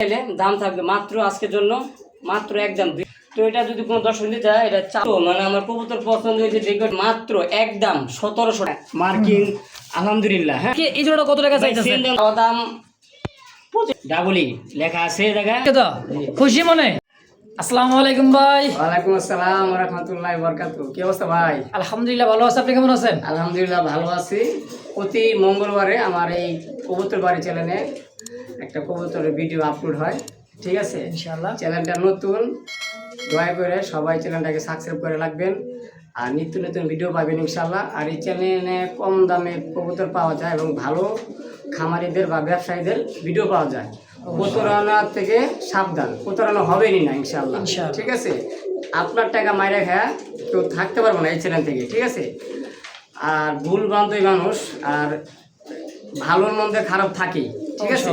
চাইলে দাম থাকবে মাত্র আজকের জন্য মাত্র একদম দুই তো এটা যদি কোনো দর্শক নিতে চায় এটা চাপ মানে আমার কবুতর পছন্দ হয়েছে দেখবে মাত্র একদম সতেরোশো টাকা। মার্কিং আলহামদুলিল্লাহ হ্যাঁ। এই জোড়াটা কত টাকা চাওয়া দাম ডাবলি লেখা আছে দেখা তো? খুশি মনে? আসসালামু আলাইকুম ভাই। ওয়ালাইকুম আসসালাম রহমতুল্লাহ বরকাত কি অবস্থা ভাই? আলহামদুলিল্লাহ ভালো আছে। আপনি কেমন আছেন? আলহামদুলিল্লাহ ভালো আছি। প্রতি মঙ্গলবারে আমার এই কবুতর বাড়ি চ্যানেলে একটা কবুতরের ভিডিও আপলোড হয় ঠিক আছে? ইনশাল্লাহ চ্যানেলটা নতুন দয়া করে সবাই চ্যানেলটাকে সাবস্ক্রাইব করে রাখবেন। আর নিত্য নতুন ভিডিও পাবেন ইনশাল্লাহ আর এই চ্যানেলে কম দামে কবুতর পাওয়া যায় এবং ভালো খামারিদের বা ব্যবসায়ীদের ভিডিও পাওয়া যায়। প্রতারণা থেকে সাবধান। প্রতারণা হবেনই না ইনশাল্লাহ ইনশাআল্লাহ। ঠিক আছে? আপনার টাকা মাইরা খায়া কেউ থাকতে পারব না এই চ্যানেল থেকে ঠিক আছে? আর ভুল বান্ধবী মানুষ আর ভালোর মধ্যে খারাপ থাকেই। ঠিক আছে।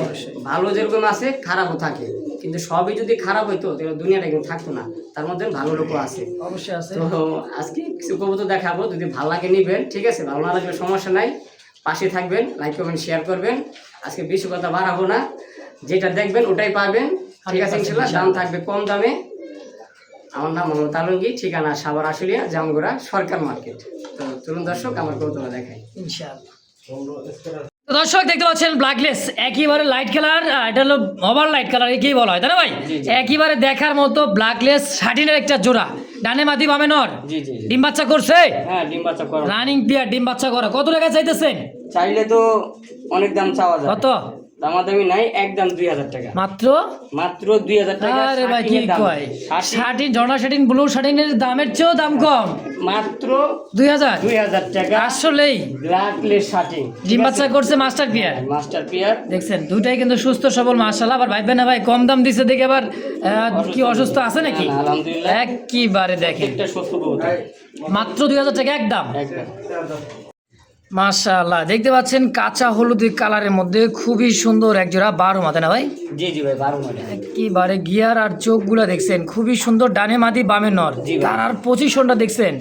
ভালো যেরকম আছে খারাপও থাকে। কিন্তু সবই যদি খারাপ হইতো তাহলে দুনিয়াটা কিন্তু থাকতো না। তার মধ্যে ভালো লোকও আছে। অবশ্যই আছে। তো আজকে কিছু কবুতর দেখাবো যদি ভালো লাগে নিবেন ঠিক আছে? ভালো না লাগলে সমস্যা নাই। পাশে থাকবেন লাইক করবেন শেয়ার করবেন। আজকে বেশি কথা বাড়াবো না। যেটা দেখবেন ওটাই পাবেন। ঠিক আছে ইনশাল্লাহ। দাম থাকবে কম দামে। আমার নাম মোহাম্মদ আলমগীর ঠিকানা সাবার আশুলিয়া জামগোড়া সরকার মার্কেট। তো চলুন দর্শক আমার কবুতর দেখাই। ইনশাআল্লাহ তো দর্শক দেখতে পাচ্ছেন ব্ল্যাকলেস একেবারে লাইট কালার এটা হলো ওভার লাইট কালার কি বলা হয় তাই না ভাই। একেবারে দেখার মতো ব্ল্যাকলেস শাটিনের একটা জোড়া। ডানে মাদি বামে নর। ডিম বাচ্চা করছে? হ্যাঁ ডিম বাচ্চা করো। রানিং পিয়ার ডিম বাচ্চা করা। কত টাকা চাইতেছেন? চাইলে তো অনেক দাম চাওয়া যায়। কত? দামাদামি নাই একদম দুই হাজার টাকা। মাত্র? মাত্র দুই হাজার টাকা আরে ভাই কি কয়? শার্টিং শাটিন জর্না ব্লু শাটিনের দামের চেয়েও দাম কম। মাত্র দুই হাজার? দুই হাজার টাকা। আসলেই। ব্ল্যাকলেস শার্টিং। ডিম বাচ্চা করছে মাস্টার পিয়ার। Master peer. দেখছেন দুইটাই কিন্তু সুস্থ সবল মাশাল্লাহ আবার ভাইবেন না ভাই কম দাম দিছে দেখে আবার কি অসুস্থ আছে নাকি? আলহামদুলিল্লাহ। একবারে দেখেন। মাত্র দুই হাজার টাকা একদম। একদম। মাশাল্লাহ দেখতে পাচ্ছেন কাঁচা হলুদ কালারের মধ্যে খুবই সুন্দর এক জোড়া বারো মাথা না ভাই? জি জি ভাই বারো মানে একেবারে গিয়ার আর চোখগুলো দেখছেন খুবই সুন্দর ডানে মাদি বামে নর। তার আর পজিশনটা দেখছেন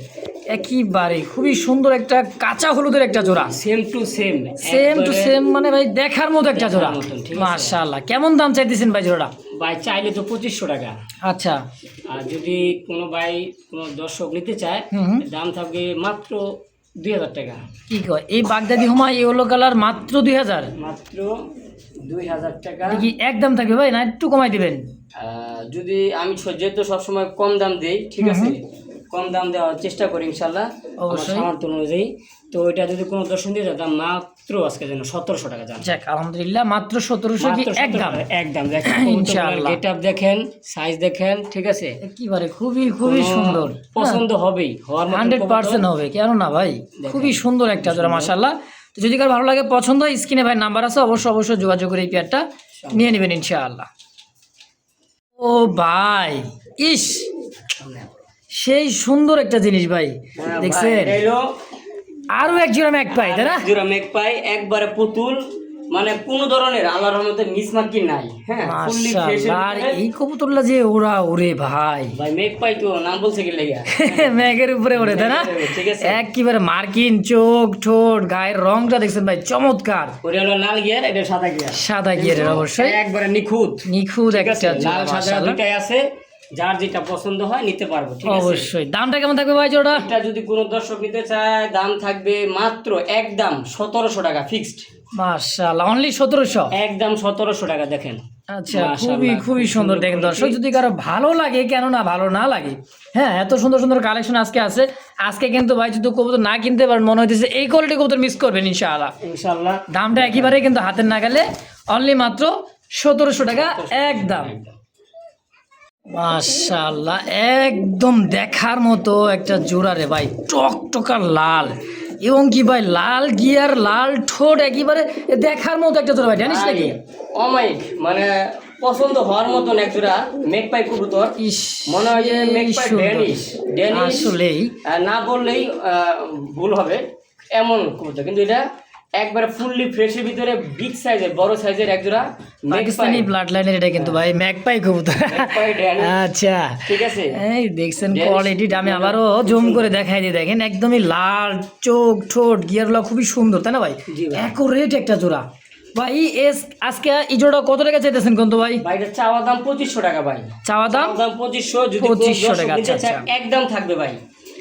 একেবারে খুবই সুন্দর একটা কাঁচা হলুদের একটা জোড়া। Same to same same to same মানে ভাই দেখার মতো একটা জোড়া। মাশাল্লাহ কেমন দাম চাইতেছেন ভাই জোড়াটা? ভাই চাইলে তো পঁচিশশো টাকা। আচ্ছা। আর যদি কোনো ভাই কোনো দর্শক নিতে চায়। দাম থাকবে মাত্র দুই হাজার টাকা। কি কয়? এই বাগদাদি হুমা ইয়েলো কালার মাত্র দুই হাজার? মাত্র দুই হাজার টাকা। কি একদম থাকবে ভাই না একটু কমাই দিবেন? আহ, যদি আমি যেহেতু সবসময় কম দাম দিই ঠিক আছে? কম দাম দেওয়ার চেষ্টা করি ইনশাল্লাহ অবশ্যই। সামর্থ্য অনুযায়ী। তো এটা যদি কোনো দর্শন দিয়ে যায় মাত্র আজকে যেন সতেরোশো টাকা দাম যাক আলহামদুলিল্লাহ মাত্র সতেরোশো কি একদম? 17 একদম। দেখেন গেট আপ দেখেন সাইজ দেখেন ঠিক আছে? একেবারে খুবই খুবই সুন্দর। পছন্দ হবেই হওয়ার হান্ড্রেড পার্সেন্ট হবে কেন না ভাই? খুবই সুন্দর একটা জোড়া মাসাল্লাহ তো যদি কার ভালো লাগে পছন্দ হয় স্ক্রিনে ভাই নাম্বার আছে অবশ্যই অবশ্যই যোগাযোগ করে এই পেয়ারটা নিয়ে নেবেন ইনশাআল্লাহ। ও ভাই ইস! সেই সুন্দর একটা জিনিস ভাই হ্যাঁ, দেখছেন? আরও এক জোড়া ম্যাক পাই তাই না? জোড়া মেঘ পাই একবারে পুতুল মানে কোন ধরনের আল্লাহর রহমতে মিসমার্কি নাই হ্যাঁ ফুললি মাশাআল্লাহ আর এই কবুতরলা যে ওরা ওরে ভাই। ভাই মেঘ পাই তো নাম বলছে কি লেগে? ম্যাগের উপরে ওরে তাই না? ঠিক আছে। একেবারে মার্কিন চোখ ঠোঁট গায়ের রংটা দেখছেন ভাই চমৎকার। ওটা হলো লাল গিয়ার এটা সাদা গিয়ার। সাদা গিয়ারের অবশ্যই। একবারে নিখুঁত। নিখুঁত একটা লাল সাদা। দুটাই আছে। যার যেটা পছন্দ হয় নিতে পারব ঠিক আছে? অবশ্যই। দামটা কেমন থাকবে ভাই জোড়া? এটা যদি কোনো দর্শক নিতে চায় দাম থাকবে মাত্র একদম সতেরোশো টাকা ফিক্সড। মাশাআল্লাহ অনলি সতেরোশো? একদম সতেরোশো টাকা দেখেন। আচ্ছা খুবই খুবই সুন্দর দেখেন। দর্শক যদি কারও ভালো লাগে কেন না ভালো না লাগে হ্যাঁ এত সুন্দর সুন্দর কালেকশন আজকে আছে। আজকে কিন্তু ভাই যদি কবুতর না কিনতে পারেন মনে হইতেছে এই কোয়ালিটি কবুতর মিস করবেন ইনশাআল্লাহ। ইনশাল্লাহ দামটা একেবারে কিন্তু হাতের না গেলে অনলি মাত্র সতেরোশো টাকা একদম। মাশাআল্লাহ একদম দেখার মতো একটা জোড়া রে ভাই টকটকা লাল। এবং কি ভাই লাল গিয়ার লাল ঠোঁট একেবারে দেখার মতো একটা জোড়া ভাই জানিস নাকি? অমাইক মানে পছন্দ হওয়ার মতন একজোড়া মেঘ পাই কবুতর। ইস মনে হয় যে এই মেঘ পাই সুন্দর। ড্যানিশ। ড্যানিশ আসলেই। না বললেই আহ, ভুল হবে এমন কবুতর। কিন্তু এটা একবারে ফুললি ফ্রেশের ভিতরে বিগ সাইজের বড় সাইজের একজোড়া পাকিস্তানি ব্লাড লাইনের এটা কিন্তু ভাই ম্যাকপাই কবুতর। ড্যানিশ আচ্ছা। ঠিক আছে। এই দেখছেন কোয়ালিটিটা আমি আবারও জুম করে দেখাই দিই দেখেন একদমই লাল চোখ ঠোঁট গিয়ারগুলো খুবই সুন্দর তাই না ভাই। অ্যাকোরেট একটা জোড়া। ভাই এস আজকে এই জোড়া কত টাকা চাইতেছেন কিন্তু ভাই? ভাই এটা চাওয়া দাম পঁচিশশো টাকা ভাই। চাওয়া দাম? দাম পঁচিশশো যদি 2500 টাকা, আচ্ছা, আচ্ছা। একদম থাকবে ভাই।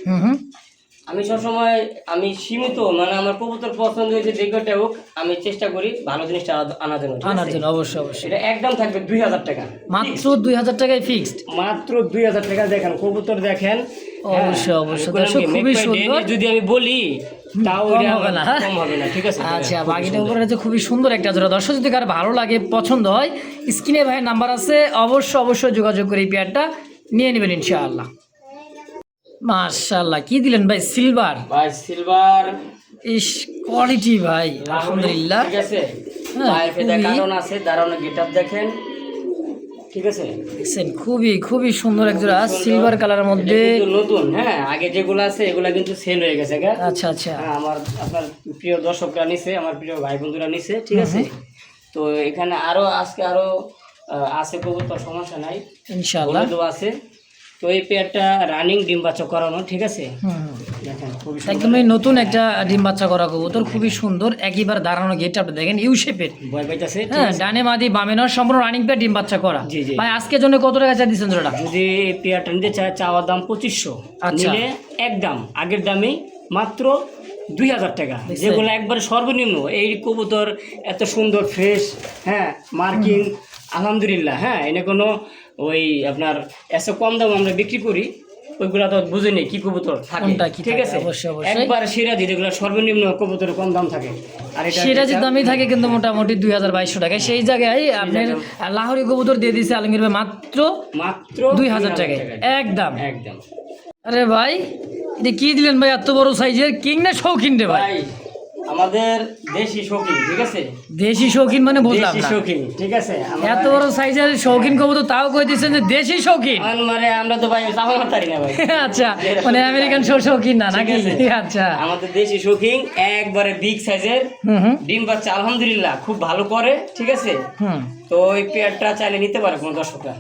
হুম হুম। আমি সবসময় আমি সীমিত মানে আমার কবুতর পছন্দ হয়েছে যে কটা হোক আমি চেষ্টা করি ভালো জিনিসটা আনা- আনার জন্য আনার জন্য অবশ্যই অবশ্যই। এটা একদম থাকবে দুই হাজার টাকা। মাত্র দুই হাজার টাকায় ফিক্সড মাত্র দুই হাজার টাকা দেখেন কবুতর দেখেন। হ্যাঁ, অবশ্যই, অবশ্যই। দর্শক, আমি খুবই সুন্দর। যদি আমি বলি তাও হবে না, হবে না আচ্ছা বাকিটা। উপরে খুবই সুন্দর একটা জোড়া। দর্শক যদি কার ভালো লাগে পছন্দ হয় স্ক্রিনে ভাইয়ের নাম্বার আছে। অবশ্যই অবশ্যই যোগাযোগ করে এই পেয়ারটা নিয়ে নেবেন ইনশাআল্লাহ। মার্শাল্লাহ কি দিলেন ভাই? সিলভার ভাই সিলভার ইস কোয়ালিটি ভাই আলহামদুলিল্লাহ। ঠিক আছে? হ্যাঁ, পায়ের ফেদা কারণ আছে দাঁড়ানো গেটআপ দেখেন। ঠিক আছে? দেখছেন খুবই খুবই সুন্দর এক জোড়া সিলভার কালারের মধ্যে। কিন্তু নতুন হ্যাঁ? আগে যেগুলো আছে এগুলা কিন্তু সেল হয়ে গেছে গা। আচ্ছা আচ্ছা। হ্যাঁ, আমার আপনার প্রিয় দর্শকরা নিছে আমার প্রিয় ভাই বন্ধুরা নিছে ঠিক আছে? তো এখানে আরও আজকে আরও আছে কবুতর সমস্যা নাই। ইনশাআল্লাহ। আছে। তো এই পেয়ারটা রানিং ডিম বাচ্চা করানো ঠিক আছে। দেখেন খুবই একদমই নতুন একটা ডিম বাচ্চা করা কবুতর খুবই সুন্দর একইবার দাঁড়ানো গেট আপনি দেখেন ইউ শেপের ভয় পাইতেছে? হ্যাঁ ডানে মাদি বামে নয় সম্পূর্ণ রানিং পেয়ার ডিম বাচ্চা করা। জি, জি। ভাই আজকের জন্য কত টাকা চাই দিচ্ছেন জোড়াটা? যদি এই পেয়ারটা নিতে চায় চাওয়ার দাম পঁচিশশো। আচ্ছা। এক দাম আগের দামে মাত্র দুই হাজার টাকা। যেগুলো একবারে সর্বনিম্ন। এই কবুতর এত সুন্দর ফ্রেশ হ্যাঁ মার্কিং আলহামদুলিল্লাহ হ্যাঁ এনে কোনো ওই আপনার এত কম দাম আমরা বিক্রি করি ওইগুলা তো বুঝে নেই কি কবুতর থাকে। কি ঠিক আছে। একবার সিরাজি যেগুলো সর্বনিম্ন কবুতর কম দাম থাকে। আর সিরাজের দামই থাকে কিন্তু মোটামুটি দুই হাজার বাইশশো টাকায়। সেই জায়গায় আপনার লাহোরি কবুতর দিয়ে দিচ্ছে আলমগীর ভাই মাত্র মাত্র দুই হাজার টাকায়। একদম। একদম। আরে ভাই এটা কি দিলেন ভাই এত বড় সাইজের কিং না শৌখিন রে ভাই আমাদের দেশি শৌখিন ঠিক আছে? দেশি শৌখিন মানে বুঝলাম দেশি শৌখিন ঠিক আছে? এত বড় সাইজের শৌখিন কবুতর তাও কই দিচ্ছেন যে দেশি শৌখিন? মানে আমরা তো ভাই চাপা মারতারি না ভাই। আচ্ছা মানে আমেরিকান শৌখিন না নাকি? আচ্ছা। আমাদের দেশি শৌখিন একবারে বিগ সাইজের ডিম বাচ্চা আলহামদুলিল্লাহ খুব ভালো করে ঠিক আছে? তো ওই পেয়ারটা চাইলে নিতে পারে কোনো দর্শকরা।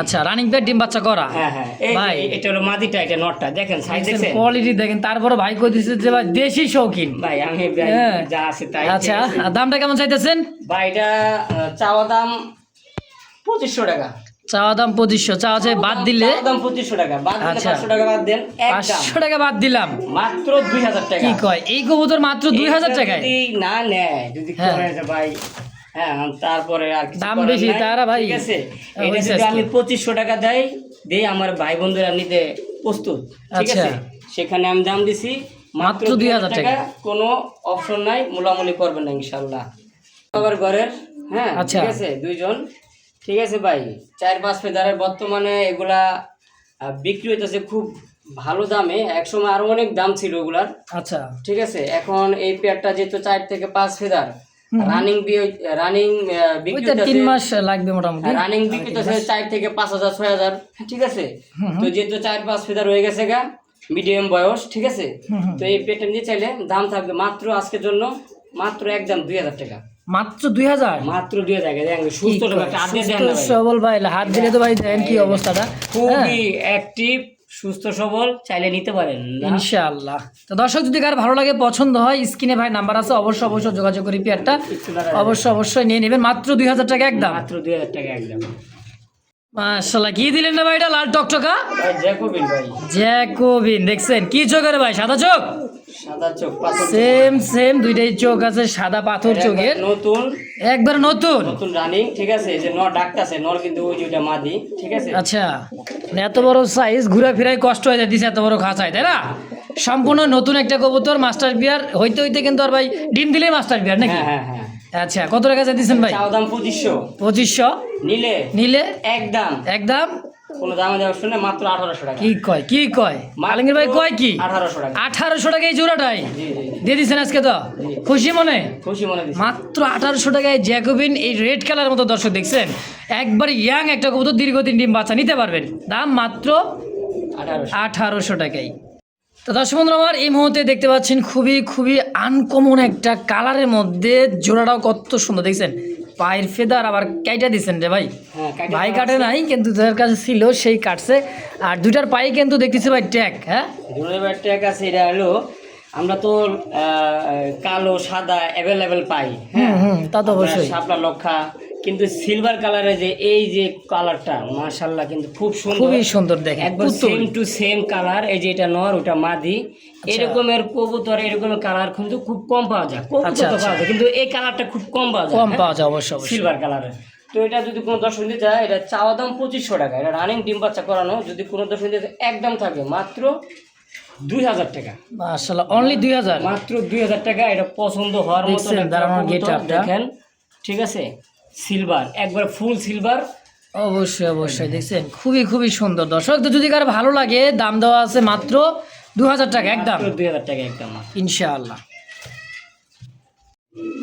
আচ্ছা রানিং পেয়ার ডিম বাচ্চা করা? হ্যাঁ হ্যাঁ। ভাই। এটা হলো মাদিটা এটা নটটা দেখেন সাইজ দেখছেন? কোয়ালিটি দেখেন তারপরে ভাই কই যে ভাই দেশি শৌখিন। ভাই আমি হ্যাঁ। যা আছে তাই আচ্ছা দামটা কেমন চাইতেছেন? ভাই এটা চাওয়া দাম পঁচিশশো টাকা। চাওয়া দাম পঁচিশশো চাওয়া চাই বাদ দিলে? দাম পঁচিশশো টাকা বাদ আচ্ছা। পাঁচশো টাকা বাদ দেন পাঁচশো টাকা বাদ দিলাম। মাত্র দুই হাজার টাকা। কি কয়? এই কবুতর মাত্র দুই হাজার টাকায়? না নেয় যদি ভাই হ্যাঁ তারপরে আর দাম বেশি, তারা ভাই, ঠিক আছে? এটা যদি আমি পঁচিশশো টাকা দেই দেই আমার ভাই বন্ধুরা নিতে প্রস্তুত। ঠিক আচ্ছা। আছে? সেখানে আমি দাম দিছি মাত্র মাত্র 2000 দুই হাজার টাকা। কোনো অপশন নাই মূলামূলি করবেন না ইনশাল্লাহ। আবার ঘরের হ্যাঁ আচ্ছা। ঠিক আছে? দুইজন। ঠিক আছে ভাই চার পাঁচ ফেদারের বর্তমানে এগুলা বিক্রি হইতেছে খুব ভালো দামে। একসময় আরও অনেক দাম ছিল ওগুলার। আচ্ছা। ঠিক আছে? এখন এই পেয়ারটা যেহেতু চার থেকে পাঁচ ফেদার রানিং রানিং বিক্রি তিন মাস লাগবে মোটামুটি। রানিং বিক্রি চার থেকে পাঁচ হাজার ছয় হাজার ঠিক আছে? তো যেহেতু চার পাঁচ ফেদার হয়ে গেছে গা মিডিয়াম বয়স ঠিক আছে। তো এই পেয়ারটা নিয়ে চাইলে দাম থাকবে মাত্র আজকের জন্য মাত্র একদম দুই হাজার টাকা। মাত্র দুই হাজার? মাত্র দুই হাজার সুস্থ দেন সবল ভাই হাত দিলে তো ভাই দেখেন কি অবস্থাটা। হ্যাঁ। খুবই অ্যাক্টিভ সুস্থ সবল চাইলে নিতে পারেন ইনশাআল্লাহ। তো দর্শক যদি কার ভালো লাগে পছন্দ হয় স্ক্রিনে ভাই নাম্বার আছে অবশ্যই অবশ্যই যোগাযোগ করি পেয়ারটা। অবশ্যই অবশ্যই নিয়ে নেবেন। মাত্র দুই হাজার টাকা একদম। মাত্র দুই হাজার টাকা একদম। মাশাল্লাহ কি দিলেন না ভাই এটা লাল টকটকা? জ্যাকোবিন ভাই। জ্যাকোবিন দেখছেন? কি চোখের ভাই সাদা চোখ? সেম সেম দুইটাই চোখ আছে সাদা পাথর চোখের। নতুন। একবার নতুন? নতুন রানিং ঠিক আছে? যে নর ডাকতেছে নর কিন্তু ওই যেটা মাদি ঠিক আছে? আচ্ছা এত বড় সাইজ ঘুরে ফিরাই কষ্ট হয়ে যায় দিছে এত বড় খাঁচায় তাই না? সম্পূর্ণ নতুন একটা কবুতর মাস্টার বিয়ার হইতে হইতে কিন্তু আর ভাই ডিম দিলেই মাস্টার বিয়ার নাকি? হ্যাঁ হ্যাঁ হ্যাঁ। আচ্ছা কত টাকা দিচ্ছেন ভাই? দাম পঁচিশশো। পঁচিশশো? নিলে? নিলে? একদম। একদম? কোনো দামে দেওয়া শুনে মাত্র আঠারোশো টাকা। কি কয় কি কয়? আলমগীর ভাই কয় কি? আঠারোশো টাকা। আঠারোশো টাকা এই জোড়াটাই। দিয়ে দিচ্ছেন আজকে তো? খুশি মনে? খুশি মনে মাত্র আঠারোশো টাকায় জ্যাকোবিন এই রেড কালার মতো দর্শক দেখছেন। একবার ইয়াং একটা কবুতর দীর্ঘদিন ডিম বাচ্চা নিতে পারবেন। দাম মাত্র আঠারোশো। আঠারোশো টাকাই। তো দর্শক বন্ধুরা আমার এই মুহূর্তে দেখতে পাচ্ছেন খুবই খুবই আনকমন একটা কালারের মধ্যে জোড়াটাও কত সুন্দর দেখছেন? পায়ের ফেদার আবার কাইটা দিচ্ছেন রে ভাই। হ্যাঁ ভাই কাটে নাই কিন্তু তাদের কাছে ছিল সেই কাটছে। আর দুইটার পায়ে কিন্তু দেখতেছি ভাই ট্যাক হ্যাঁ? ট্যাক ট্যাগ আছে এটা হলো আমরা তো আহ, কালো সাদা অ্যাভেলেবেল পাই হ্যাঁ? তা তো অবশ্যই। শাপলা লক্ষা কিন্তু সিলভার কালারের যে এই যে কালারটা মাশাল্লাহ কিন্তু খুব সুন্দর। খুবই সুন্দর দেখেন একবার সেম টু সেম কালার এই যে এটা নর ওটা মাদি। এরকমের কবুতর এরকমের কালার কিন্তু খুব কম পাওয়া যায় কবুতর আচ্ছা, তো আচ্ছা। পাওয়া যায় কিন্তু এই কালারটা খুব কম পাওয়া যায় কম পাওয়া যায় অবশ্যই সিলভার কালারের তো এটা যদি কোনো দর্শক নিতে চায় এটা চাওয়া দাম পঁচিশশো টাকা এটা রানিং ডিম বাচ্চা করানো যদি কোনো দর্শক নিতে চায়, একদম থাকে মাত্র দুই হাজার টাকা। মাশাআল্লাহ অনলি দুই হাজার? মাত্র দুই হাজার টাকা এটা পছন্দ হওয়ার মতো? দেখেন ঠিক আছে? সিলভার একবার ফুল সিলভার অবশ্যই অবশ্যই দেখছেন? খুবই খুবই সুন্দর। দর্শক তো যদি কারও ভালো লাগে দাম দেওয়া আছে মাত্র দু হাজার টাকা একদম। দু হাজার টাকা একদম। ইনশাআল্লাহ।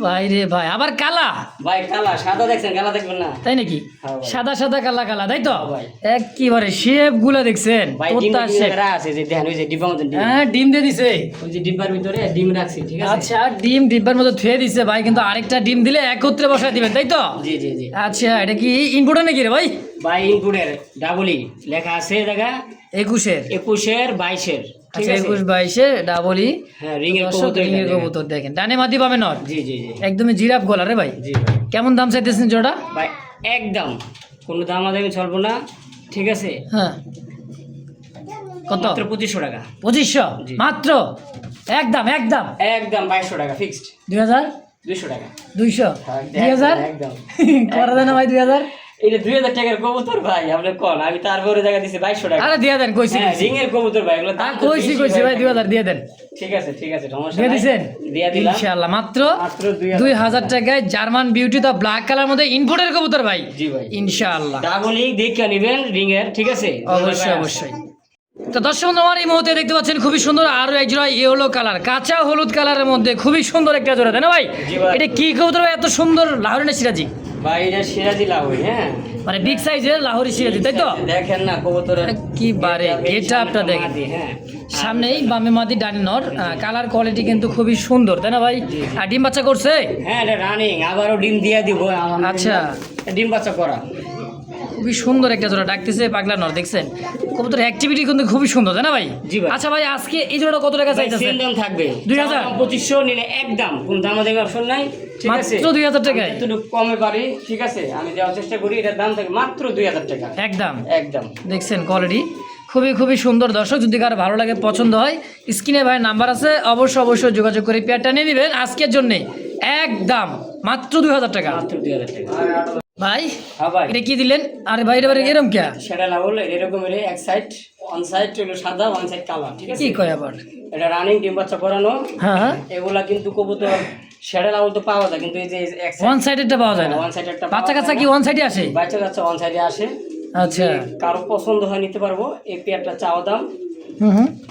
ভাই রে ভাই আবার কালা? ভাই কালা সাদা দেখছেন কালা দেখবেন না। তাই নাকি? হ্যাঁ সাদা সাদা কালা কালা তাই তো? ভাই। একেবারে শেপগুলো দেখছেন ডিম শেপ আছে যে দেখেন ওই যে ডিব্বার মধ্যে ডিম। হ্যাঁ ডিম দিয়ে দিছে। ওই যে ডিব্বার ভিতরে ডিম রাখছি ঠিক আছে? আচ্ছা ডিম ডিব্বার মধ্যে থুয়ে দিছে ভাই কিন্তু আরেকটা ডিম দিলে একত্রে বসায় দিবেন তাই তো? জি জি জি। আচ্ছা এটা কি ইনপুটে নাকি রে ভাই? ভাই ইনপুটের ডাবলি লেখা আছে দেখা একুশের। একুশের বাইশের। একুশ বাইশে ডাবলি হ্যাঁ রিং এর দর্শক কবুতর দেখেন। ডানে মাটি পাবে নর? জি জি জি। একদমই জিরাফ গলা রে ভাই। জি ভাই। কেমন দাম চাইতেছেন জোড়া? ভাই একদম। কোনো দাম চলবো না। ঠিক আছে? হ্যাঁ। কত? মাত্র পঁচিশশো টাকা। পঁচিশশো? মাত্র? একদম একদম। একদম বাইশশো টাকা ফিক্সড। দুই হাজার? দুইশো টাকা। দুইশো? হ্যাঁ, দুই হাজার? একদম। করা যায় না ভাই দুই হাজার? এটা দুই হাজার টাকার কবুতর ভাই আপনি কন? আমি তারপরে জায়গা দিচ্ছি বাইশশো টাকা। আরে দিয়ে দেন কইছি রিং এর কবুতর ভাই এগুলো দাম কইছি কইছি ভাই ভাই। দুই হাজার দিয়ে দেন। ঠিক আছে ঠিক আছে সমস্যা দিয়ে দিছেন? দিয়ে দিলাম। ইনশাআল্লাহ মাত্র মাত্র দুই দুই হাজার হাজার টাকায় জার্মান বিউটি তো ব্ল্যাক কালার মধ্যে ইনপুটের কবুতর ভাই। জি ভাই। ইনশাআল্লাহ। ডাবল ই দেখে নেবেন রিং এর ঠিক আছে? অবশ্যই অবশ্যই। তো দর্শক আমার এই মুহূর্তে দেখতে পাচ্ছেন খুবই সুন্দর আরও এক জোড়া ইয়েলো কালার কাঁচা হলুদ কালারের মধ্যে খুবই সুন্দর একটা জোড়া তাই না ভাই? এটা কি কবুতর ভাই? এত সুন্দর লাহোরি সিরাজি? এটা সিরাজি হ্যাঁ? মানে বিগ সাইজের লাহোরি সিরাজি তাই তো? দেখেন না কবুতরের এটা দেখেন। হ্যাঁ। সামনেই বামে মাদি ডানি নর কালার কোয়ালিটি কিন্তু খুবই সুন্দর তাই না ভাই? আর ডিম বাচ্চা করছে? হ্যাঁ এটা রানিং আবারও ডিম দিয়ে দিব আচ্ছা। ডিম বাচ্চা করা। খুবই সুন্দর একটা জোড়া ডাকতেছে পাগলা নর দেখছেন? কবুতর অ্যাক্টিভিটি কিন্তু খুবই সুন্দর তাই না ভাই? জি আচ্ছা ভাই আজকে এই জোড়াটা কত টাকা চাইতেছে? দাম থাকবে। দুই হাজার? পঁচিশশো নিলে একদম কোন দাম অপশন নাই। মাত্র দুই হাজার টাকায়? কমে পারি ঠিক আছে? আমি দেওয়ার চেষ্টা করি এটার দাম থাকে মাত্র দুই হাজার টাকা। একদম। একদম। দেখছেন কোয়ালিটি খুবই খুবই সুন্দর। দর্শক যদি কারও ভালো লাগে পছন্দ হয় স্ক্রিনে ভাই নাম্বার আছে অবশ্য অবশ্যই যোগাযোগ করে পেয়ারটা নিয়ে নেবেন। আজকের জন্যে একদম মাত্র দুই হাজার টাকা। মাত্র দুই হাজার টাকা। ভাই হ্যাঁ এটা কি দিলেন? আরে ভাই ভাই এরম কে? সেটা না বললে এরকমের এক সাইড ওয়ান সাইড হলো সাদা ওয়ান সাইড কালো ঠিক আছে? কি কয় আবার? এটা রানিং ডিম বাচ্চা করানো হ্যাঁ হ্যাঁ। এগুলা কিন্তু কবুতর সেটা লাউল তো পাওয়া যায় কিন্তু এই যে ওয়ান সাইডেরটা পাওয়া যায় না? ওয়ান সাইড একটা বাচ্চা কাচ্চা কি ওয়ান সাইডে আসে? বাচ্চা কাচ্চা ওয়ান সাইডে আসে। আচ্ছা। কারও পছন্দ হয় নিতে পারব এই পেয়ারটা চাওয়া দাম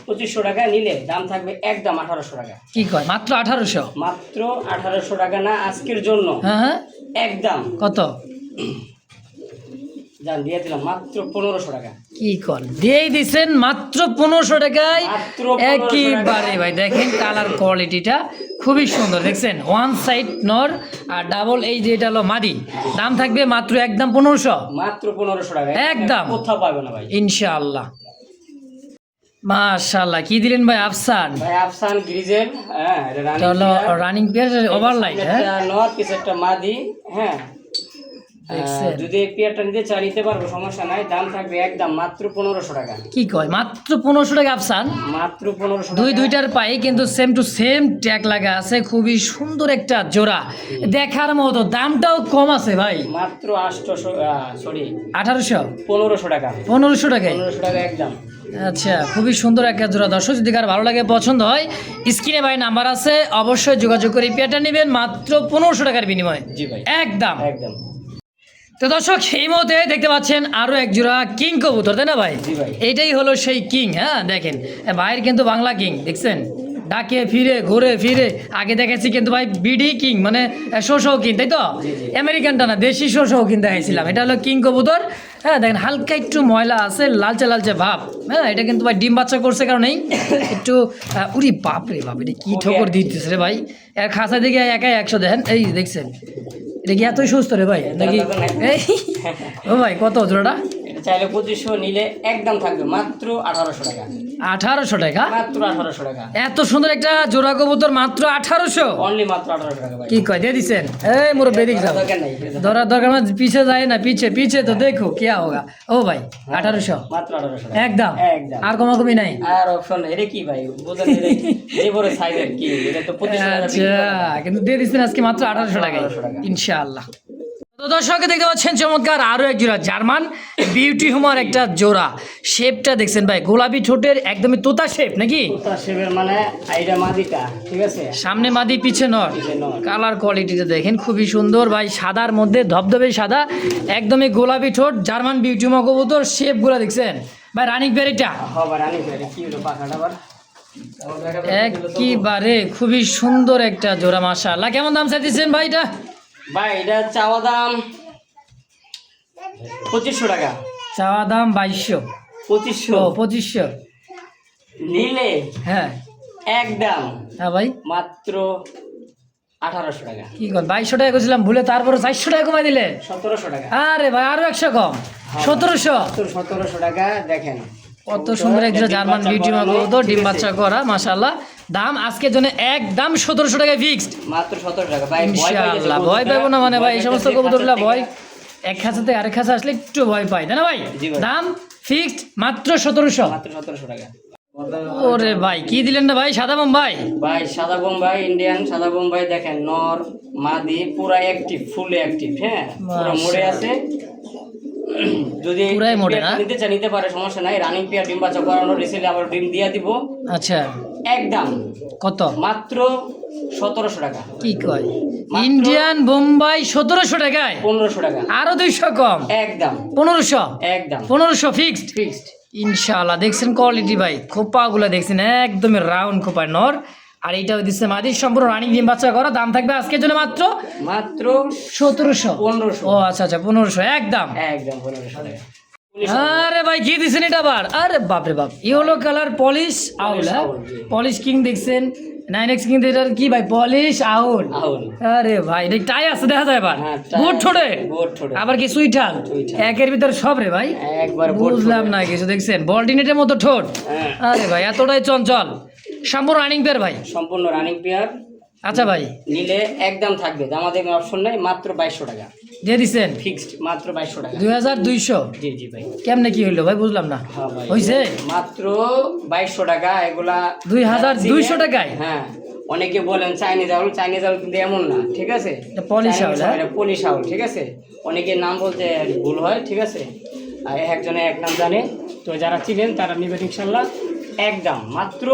পঁচিশশো টাকা নিলে দাম থাকবে একদম আঠারোশো টাকা। কি কয়? মাত্র আঠারোশো? মাত্র আঠারোশো টাকা না আজকের জন্য। হ্যাঁ হ্যাঁ। একদম। কত? যান দিয়ে দিলাম মাত্র পনেরোশো টাকা। কি কর? দিয়েই দিছেন মাত্র পনেরোশো টাকায় মাত্র 1500 একইবারে ভাই দেখেন কালার কোয়ালিটিটা খুবই সুন্দর দেখছেন? ওয়ান সাইড নর আর ডাবল এই যে এটা হলো মাদি। দাম থাকবে মাত্র একদম পনেরোশো। মাত্র পনেরোশো টাকা। একদম। কোথাও পাবে না ভাই। ইনশাআল্লাহ। মাশাআল্লাহ কি দিলেন ভাই আফসান? ভাই আফসান গ্রিজেল হ্যাঁ এটা রানিং পেয়ার ওভারলাইট হ্যাঁ? নর পিস একটা মাদি হ্যাঁ। যদি পেয়ারটা নিতে চাই নিতে পারব সমস্যা নাই। দাম থাকবে একদম মাত্র পনেরোশো টাকা। কি কয়? মাত্র পনেরোশো টাকা আফসান? মাত্র পনেরোশো দুই দুইটার পায়ে কিন্তু সেম টু সেম ট্যাগ লাগা আছে। খুবই সুন্দর একটা জোড়া। দেখার মতো। দামটাও কম আছে ভাই। মাত্র আটশোশো সরি আঠারোশো? পনেরোশো টাকা। পনেরোশো টাকায়? পনেরোশো টাকা একদম। আচ্ছা খুবই সুন্দর একটা জোড়া। দর্শক যদি কার ভালো লাগে পছন্দ হয় স্ক্রিনে ভাই নাম্বার আছে। অবশ্যই যোগাযোগ করে পেয়ারটা নেবেন মাত্র পনেরোশো টাকার বিনিময়ে। জি ভাই। একদম। একদম। তো দর্শক এই মুহূর্তে দেখতে পাচ্ছেন আরও এক জোড়া কিং কবুতর তাই না ভাই? এইটাই হলো সেই কিং হ্যাঁ দেখেন। ভাইয়ের কিন্তু বাংলা কিং দেখছেন? ডাকে ফিরে ঘুরে ফিরে। আগে দেখেছি কিন্তু ভাই বিডি কিং মানে শো শো কিং তাই তো। আমেরিকানটা না দেশি শো শো কিং দেখাইছিলাম। এটা হলো কিং কবুতর। হ্যাঁ দেখেন হালকা একটু ময়লা আছে লালচে লালচে ভাব। হ্যাঁ এটা কিন্তু ভাই ডিম বাচ্চা করছে কারণেই। একটু উরি বাপ রে বাপ এটা কি ঠোকর দিতেছে রে ভাই। এর খাসা দিকে একাই একশো দেখেন এই দেখছেন। এটা কি এতই সুস্থ রে ভাই নাকি? এই ও ভাই কত জোড়াটা? চাইলে পঁচিশশো নিলে একদম থাকবে মাত্র আঠারোশো টাকা। আঠারোশো টাকা? মাত্র আঠারোশো টাকা। এত সুন্দর একটা জোড়া কবুতর মাত্র আঠারোশো? অনলি মাত্র আঠারোশো টাকা কি কয় দিয়ে দিচ্ছেন এই মোর দরকার মানে পিছে যায় না পিছে পিছে তো দেখো কি হোগা ও ভাই হ্যাঁ, আঠারোশো। মাত্র আঠারোশো একদম? একদম। আর কোনো কমি নাই? আর অপশন এর কি ভাই? সাইজের কি? এটা তো আচ্ছা কিন্তু দিয়ে দিচ্ছেন আজকে মাত্র আঠারোশো টাকা। ইনশাআল্লাহ। দর্শক দেখতে পাচ্ছেন চমৎকার আরও এক জোড়া জার্মান বিউটি হুমার একটা জোড়া। শেপটা দেখছেন ভাই গোলাপি ঠোঁটের একদমই তোতা শেপ নাকি? মানে আইডা মাদিটা ঠিক আছে? সামনে মাদি পিছে নর। কালার কোয়ালিটিটা দেখেন খুবই সুন্দর ভাই সাদার মধ্যে ধবধবে সাদা একদমই গোলাপি ঠোঁট জার্মান বিউটি হুমা কবুতর শেপগুলো দেখছেন। ভাই রানিক বেরিটা একইবারে খুবই সুন্দর একটা জোড়া মাশাআল্লাহ। কেমন দাম চাইতেছেন ভাই এটা? ভাই এটা চাওয়া দাম পঁচিশশো টাকা। চাওয়া দাম বাইশশো। পঁচিশশো? পঁচিশশো। নিলে হ্যাঁ। একদম হ্যাঁ ভাই। মাত্র আঠারোশো টাকা। কি কর বাইশশো টাকা করেছিলাম ভুলে তারপরে চারশো টাকা কমাই দিলেন সতেরোশো টাকা। আরে ভাই আরও একশো কম। সতেরোশো। সত্তর সতেরোশো টাকা দেখেন। কত সুন্দর একটা জার্মান বাচ্চা বিউটি মতো ডিম বাচ্চা করা মাশাল্লাহ দাম আজকের জন্য একদম সতেরোশো টাকায় ফিক্সড মাত্র সতেরো টাকা। ভাই ইনশাআল্লাহ ভয়। পাবো না মানে ভাই এই সমস্ত কবুতরগুলা ভয় এক খাঁচা থেকে আরেক খাঁচা আসলে একটু ভয় পাই তাই না ভাই? ভাই। দাম ফিক্সড মাত্র সতেরোশো। মাত্র সতেরোশো টাকা। ওরে ভাই কি দিলেন না ভাই? সাদা বোম্বাই? ভাই সাদা বোম্বাই ইন্ডিয়ান সাদা বোম্বাই দেখেন নর মাদি পুরা অ্যাক্টিভ ফুল অ্যাক্টিভ হ্যাঁ? পুরো মোড়ে আছে। যদি পুরাই মোড়ে না? নিতে চাই নিতে পারে সমস্যা নাই। রানিং পেয়ার ডিম বাচ্চা করানো রিসেলে আবার ডিম দিয়ে দিব। আচ্ছা। একদম। কত? মাত্র সতেরোশো টাকা। কি কয়? ইন্ডিয়ান বোম্বাই সতেরোশো টাকায়? পনেরোশো টাকা। আরও দুইশো কম? একদম। পনেরোশো? একদম। পনেরোশো ফিক্সড ফিক্সড ইনশাআল্লাহ দেখছেন কোয়ালিটি ভাই খোপাগুলো দেখছেন একদমই রাউন্ড খোপায় নর। আর এইটাও দিচ্ছে মাদি সম্পূর্ণ রানিং ডিম বাচ্চা করা দাম থাকবে আজকের জন্য মাত্র মাত্র সতেরোশো। পনেরোশো। ও আচ্ছা আচ্ছা পনেরোশো একদম। একদম পনেরোশো আরে ভাই কি দিছেন এটা আবার? আরে বাপরে বাপ ইয়েলো কালার পলিশ আউল হ্যাঁ? পলিশ কিং দেখছেন নাইন এক্স কিং এটার কি ভাই পলিশ আউল। আরে ভাই এটা টাই আছে? দেখা যায় এবার হ্যাঁ, টাই ছোটে। আবার কি সুইটাল। একের ভিতর সব রে ভাই। একবার বোট বুঝলাম না কিছু দেখছেন? বলটিনেটের মতো ঠোঁট। হ্যাঁ। আরে ভাই এতটাই চঞ্চল। সম্পূর্ণ রানিং পেয়ার ভাই? সম্পূর্ণ রানিং পেয়ার আচ্ছা ভাই। নিলে একদম থাকবে আমাদের অপশন নেই মাত্র বাইশশো টাকা। দিয়ে দিচ্ছেন ফিক্সড মাত্র বাইশশো টাকা। দুই হাজার দুইশো? জি জি ভাই। কেমনে কি হইল ভাই বুঝলাম না। হ্যাঁ ভাই। হইছে? মাত্র বাইশশো টাকা এগুলা 2200 টাকায়? হ্যাঁ অনেকে বলেন চাইনিজ আউল চাইনিজ আউল কিন্তু এমন না ঠিক আছে? পলিশ আউল, হ্যাঁ? পলিশ আউল ঠিক আছে? অনেকে নাম বলতে ভুল হয় ঠিক আছে? আর একজনে এক নাম জানে তো যারা চিনেন তারা নেবেন ইনশাল্লাহ। একদম মাত্র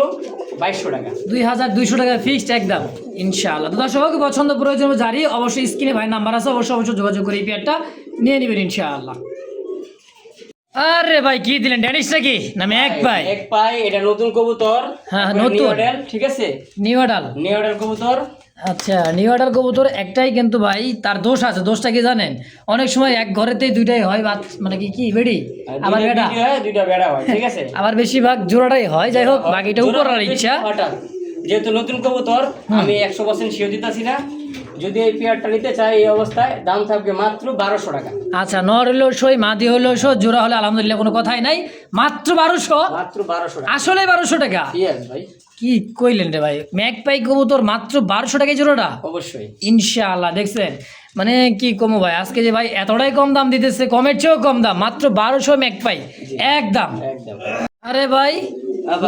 বাইশশো টাকা। দুই হাজার দুইশো টাকা ফিক্সড একদম ইনশাআল্লাহ। তো দর্শক পছন্দ প্রয়োজন জারি অবশ্যই স্ক্রিনে ভাই নাম্বার আছে অবশ্যই অবশ্যই যোগাযোগ করে এই পেয়ারটা নিয়ে নেবেন ইনশাআল্লাহ। আরে ভাই কি দিলেন? ড্যানিশ নাকি? নামে এক পাই। এক পাই এটা নতুন কবুতর। হ্যাঁ, নতুন। ঠিক আছে? নিউ অর্ডার নিউ অর্ডার কবুতর। আচ্ছা নিউ অর্ডার কবুতর একটাই কিন্তু ভাই তার দোষ আছে দোষটা কি জানেন? অনেক সময় এক ঘরেতেই দুইটাই হয় বাত- মানে কি কি বেডি? আবার দুইটা বেটা বিক্রি হয় দুইটা বেড়া হয় ঠিক আছে? আবার বেশিরভাগ জোড়াটাই হয় যাই হোক বাকিটা জোড়া উপর আর ইচ্ছা। যেহেতু নতুন কবুতর আমি একশো পার্সেন্ট শিও দিতেছি না। যদি এই পেয়ারটা নিতে চাই এই অবস্থায় দাম থাকবে মাত্র বারোশো টাকা। আচ্ছা নর হলো সই মাদি হলো সো জোড়া হলে আলহামদুলিল্লাহ কোনো কথাই নাই। মাত্র বারোশো? মাত্র বারোশো আসলে বারোশো টাকা। ভাই। কি কইলেন রে ভাই? ম্যাক পাই কবুতর মাত্র বারোশো টাকায় জোড়াটা? অবশ্যই। ইনশাআল্লাহ দেখছেন? মানে কি কমো ভাই আজকে যে ভাই এতটাই কম দাম দিতেছে কমের চেয়েও কম দাম মাত্র বারোশো ম্যাক পাই একদম। আরে ভাই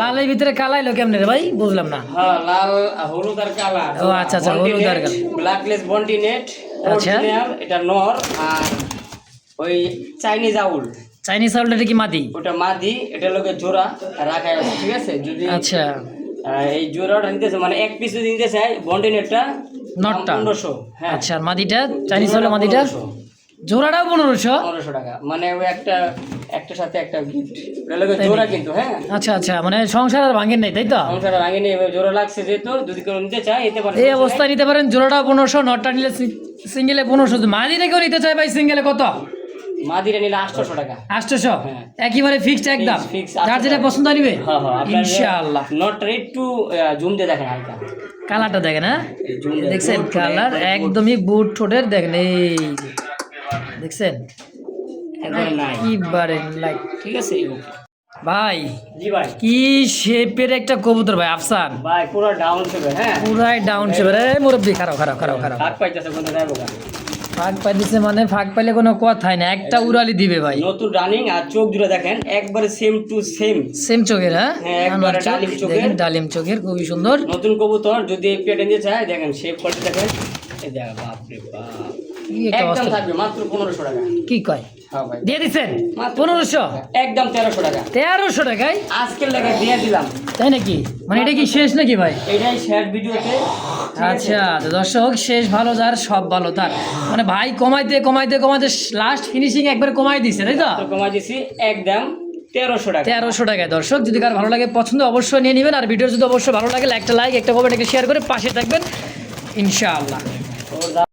লালের ভিতরে কালাইলো কেমনে রে ভাই? বুঝলাম না। হ্যাঁ লাল হলুদ আর কালা। ও, আচ্ছা, আচ্ছা, হলুদ আর কালা। ব্ল্যাকলেস আচ্ছা। এটা নর আর ওই চাইনিজ আউল। চাইনিজ চাউলটা কি মাদি? ওটা মাদি এটা লোকে জোড়া রাখা আছে ঠিক আছে? যদি আচ্ছা। এই জোড়াটা নিতেছে মানে এক পিস যদি নিতে চাই নটটা? পনেরোশো হ্যাঁ। আচ্ছা আর মাদিটা? চাইনিজ চাউলের মাদিটা? জোড়াটাও পনেরোশো? পনেরোশো টাকা। মানে ওই একটা একটার সাথে একটা গিফট জোড়া কিন্তু হ্যাঁ। আচ্ছা আচ্ছা মানে সংসার আর ভাঙেন নাই তাই তো? সংসারে ভাঙেনি এবার জোড়া লাগছে যেহেতু যদি কেউ নিতে চায় এই অবস্থায় নিতে পারেন জোড়াটা পনেরোশো নটটা নিলে সিঙ্গেলে পনেরোশো। মাদিটা কেউ নিতে চায় ভাই সিঙ্গেলে কত? মাদিরা নিলে আটশোশো টাকা। আটশোশো? হ্যাঁ। একেবারে ফিক্সড একদম? Fix, fix, যার যেটা পছন্দ নিবে? হ্যাঁ হ্যাঁ আপনার ইনশাআল্লাহ। নটটা একটু জুম দিয়ে দেখেন হালকা। কালারটা দেখেন হ্যাঁ? এই zoom দিয়ে- দেখছেন কালার? একদমই বুট ঠোঁটের দেখেন এই দেখছেন? একেবারে লাইক ঠিক আছে ভাই জি ভাই। কি শেপের একটা কবুতর ভাই আফসান? ভাই পুরো ডাউন থেকে হ্যাঁ? পুরাই ডাউন শেপের এই মুরব্বি খারাপ খারাপ খারাপ খারাপ। হাত পাইতেছে কোন যাইবো গা। ফাঁক পাই দিছে মানে ফাঁক পাইলে কোনো কথাই না একটা উড়ালি দিবে ভাই। নতুন রানিং আর চোখ দুটো দেখেন একবারে সেম টু সেম সেম চোখের হ্যাঁ? হ্যাঁ, একবারে ডালিম চোখের। ডালিম চোখের খুবই সুন্দর। নতুন কবুতর যদি পেটে নিয়ে চায় দেখেন শেপ করে দেখেন। বাপরে বাপ। একদম থাকবে মাত্র পনেরোশো টাকা। কি কয়? হ্যাঁ দিয়ে দিচ্ছেন পনেরোশো? একদম তেরোশো টাকা। তেরোশো টাকায়? আজকের লেগে দিয়ে দিলাম। তাই নাকি? মানে এটা কি শেষ নাকি ভাই? এটাই শেয়ার ভিডিওতে। আচ্ছা তো দর্শক শেষ ভালো যার সব ভালো তার। মানে ভাই কমাইতে কমাইতে কমাইতে লাস্ট ফিনিশিং একবার কমাই দিছে তাই তো? তো কমাই দিছি একদম তেরোশো টাকা। তেরোশো টাকায়। দর্শক যদি কার ভালো লাগে পছন্দ অবশ্যই নিয়ে নেবেন। আর ভিডিও যদি অবশ্যই ভালো লাগে একটা লাইক একটা কমেন্ট একটা শেয়ার করে পাশে থাকবেন। ইনশাআল্লাহ।